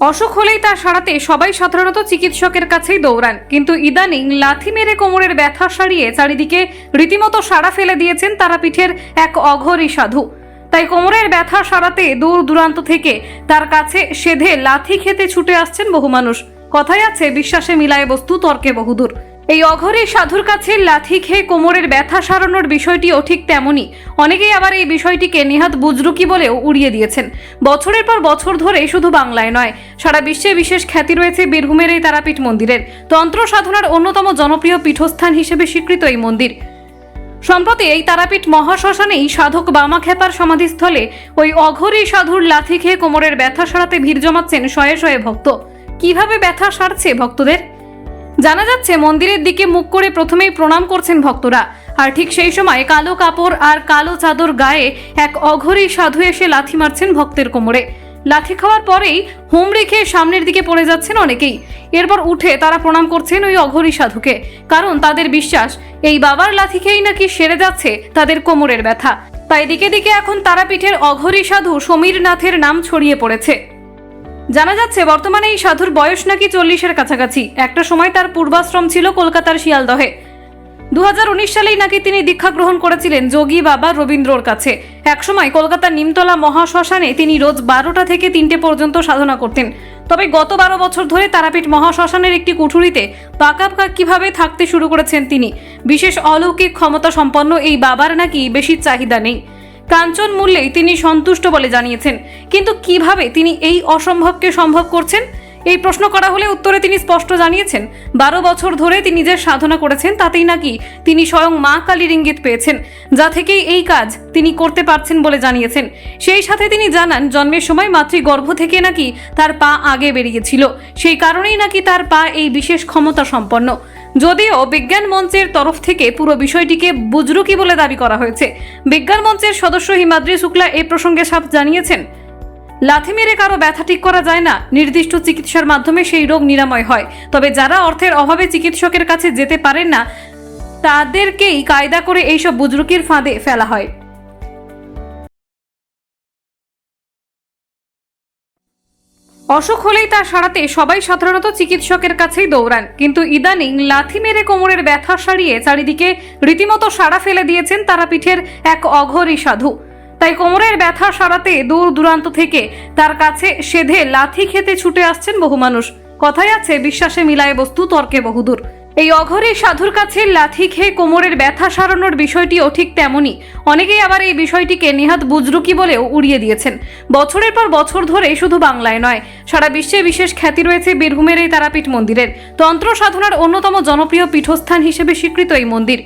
অসুখ হলেই তা সারাতে সবাই সাধারণত চিকিৎসকের কাছেই দৌড়ান। কিন্তু ইদানিং লাথি মেরে কোমরের ব্যথা সারিয়ে চারিদিকে রীতিমতো সাড়া ফেলে দিয়েছেন তারাপীঠের এক অঘরী সাধু। তাই কোমরের ব্যথা সারাতে দূর দূরান্ত থেকে তার কাছে সেধে লাথি খেতে ছুটে আসছেন বহু মানুষ। কথাই আছে, বিশ্বাসে মিলায় বস্তু, তর্কে বহুদূর। এই অঘরী সাধুর কাছে লাথি খেয়ে কোমরের ব্যথা সারানোর বিষয়টিও ঠিক তেমনই। অনেকেই আবার এই বিষয়টিকে নেহাত বুজরুকি বলেও উড়িয়ে দিয়েছেন। বছরের পর বছর ধরে শুধু বাংলায় নয়, সারা বিশ্বে বিশেষ খ্যাতি রয়েছে বীরভূমের এই তারাপীঠ মন্দিরের। তন্ত্র সাধনার অন্যতম জনপ্রিয় পীঠস্থান হিসেবে স্বীকৃত এই মন্দির। সম্প্রতি এই তারাপীঠ মহাশ্মশানেই সাধক বামা খেপার সমাধিস্থলে ওই অঘরী সাধুর লাথি খেয়ে কোমরের ব্যথা সারাতে ভিড় জমাচ্ছেন শয়ে শয়ে ভক্ত। কীভাবে ব্যথা সারছে ভক্তদের? জানা যাচ্ছে, মন্দিরের দিকে মুখ করে প্রথমেই প্রণাম করছেন ভক্তরা। আর ঠিক সেই সময় কালো কাপড় আর কালো চাদর গায়ে এক অঘরী সাধু এসে লাথি মারছেন ভক্তের কোমরে। লাথি খাওয়ার পরেই হুমড়ি খেয়ে সামনের দিকে পড়ে যাচ্ছেন অনেকেই। এরপর উঠে তারা প্রণাম করছেন ওই অঘরী সাধুকে। কারণ তাদের বিশ্বাস, এই বাবার লাথি খেয়েই নাকি সেরে যাচ্ছে তাদের কোমরের ব্যথা। তাই দিকে দিকে এখন তারাপীঠের অঘরী সাধু সমীর নাথের নাম ছড়িয়ে পড়েছে। জানা যাচ্ছে, বর্তমানে এই সাধুর বয়স নাকি চল্লিশের কাছাকাছি। একটা সময় তার পূর্বাশ্রম ছিল কলকাতার শিয়ালদহে। দু হাজার উনিশ সালেই নাকি তিনি দীক্ষা গ্রহণ করেছিলেন যোগী বাবা রবীন্দ্রর কাছে। একসময় কলকাতার নিমতলা মহাশ্মশানে তিনি রোজ বারোটা থেকে তিনটে পর্যন্ত সাধনা করতেন। তবে গত বারো বছর ধরে তারাপীঠ মহাশ্মশানের একটি কুঠুরিতে পাকা পাকা কীভাবে থাকতে শুরু করেছেন তিনি? বিশেষ অলৌকিক ক্ষমতা সম্পন্ন এই বাবার নাকি বেশি চাহিদা নেই। কাঞ্চন মূল্যেই তিনি সন্তুষ্ট বলে জানিয়েছেন। কিন্তু কীভাবে তিনি এই অসম্ভবকে সম্ভব করছেন? এই প্রশ্ন করা হলে উত্তরে তিনি স্পষ্ট জানিয়েছেন, বারো বছর ধরে তিনি যে সাধনা করেছেন, তাতেই নাকি তিনি স্বয়ং মা কালীর ইঙ্গিত পেয়েছেন, যা থেকেই এই কাজ তিনি করতে পারছেন বলে জানিয়েছেন। সেই সাথে তিনি জানান, জন্মের সময় মাতৃগর্ভ থেকে নাকি তার পা আগে বেরিয়েছিল। সেই কারণেই নাকি তার পা এই বিশেষ ক্ষমতা সম্পন্ন। যদিও বিজ্ঞান মঞ্চের তরফ থেকে পুরো বিষয়টিকে বুজরুকি বলে দাবি করা হয়েছে। বিজ্ঞান মঞ্চের সদস্য হিমাদ্রি শুক্লা এ প্রসঙ্গে সাপ জানিয়েছেন, লাথি মেরে কারও ব্যথা ঠিক করা যায় না, নির্দিষ্ট চিকিৎসার মাধ্যমে সেই রোগ নিরাময় হয়। তবে যারা অর্থের অভাবে চিকিৎসকের কাছে যেতে পারেন না, তাদেরকেই কায়দা করে এইসব বুজরুকির ফাঁদে ফেলা হয়। অসুখ হলেই তা সারাতে সবাই সাধারণত চিকিৎসকের কাছেই দৌড়ান। কিন্তু ইদানিং লাথি মেরে কোমরের ব্যথা সারিয়ে চারিদিকে রীতিমতো সাড়া ফেলে দিয়েছেন তারাপীঠের এক অঘরী সাধু। তাই কোমরের ব্যথা সারাতে দূর দূরান্ত থেকে তার কাছে সেধে লাথি খেতে ছুটে আসছেন বহু মানুষ। কথায় আছে, বিশ্বাসে মিলায় বস্তু, তর্কে বহুদূর। এই অঘরে সাধুর কাছে লাথি খেয়ে কোমরের ব্যথা সারানোর বিষয়টিও ঠিক তেমনই। অনেকেই আবার এই বিষয়টিকে নেহাত বুজরুকি বলেও উড়িয়ে দিয়েছেন। বছরের পর বছর ধরে শুধু বাংলায় নয়, সারা বিশ্বে বিশেষ খ্যাতি রয়েছে বীরভূমের এই তারাপীঠ মন্দিরের। তন্ত্র সাধনার অন্যতম জনপ্রিয় পীঠস্থান হিসেবে স্বীকৃত এই মন্দির।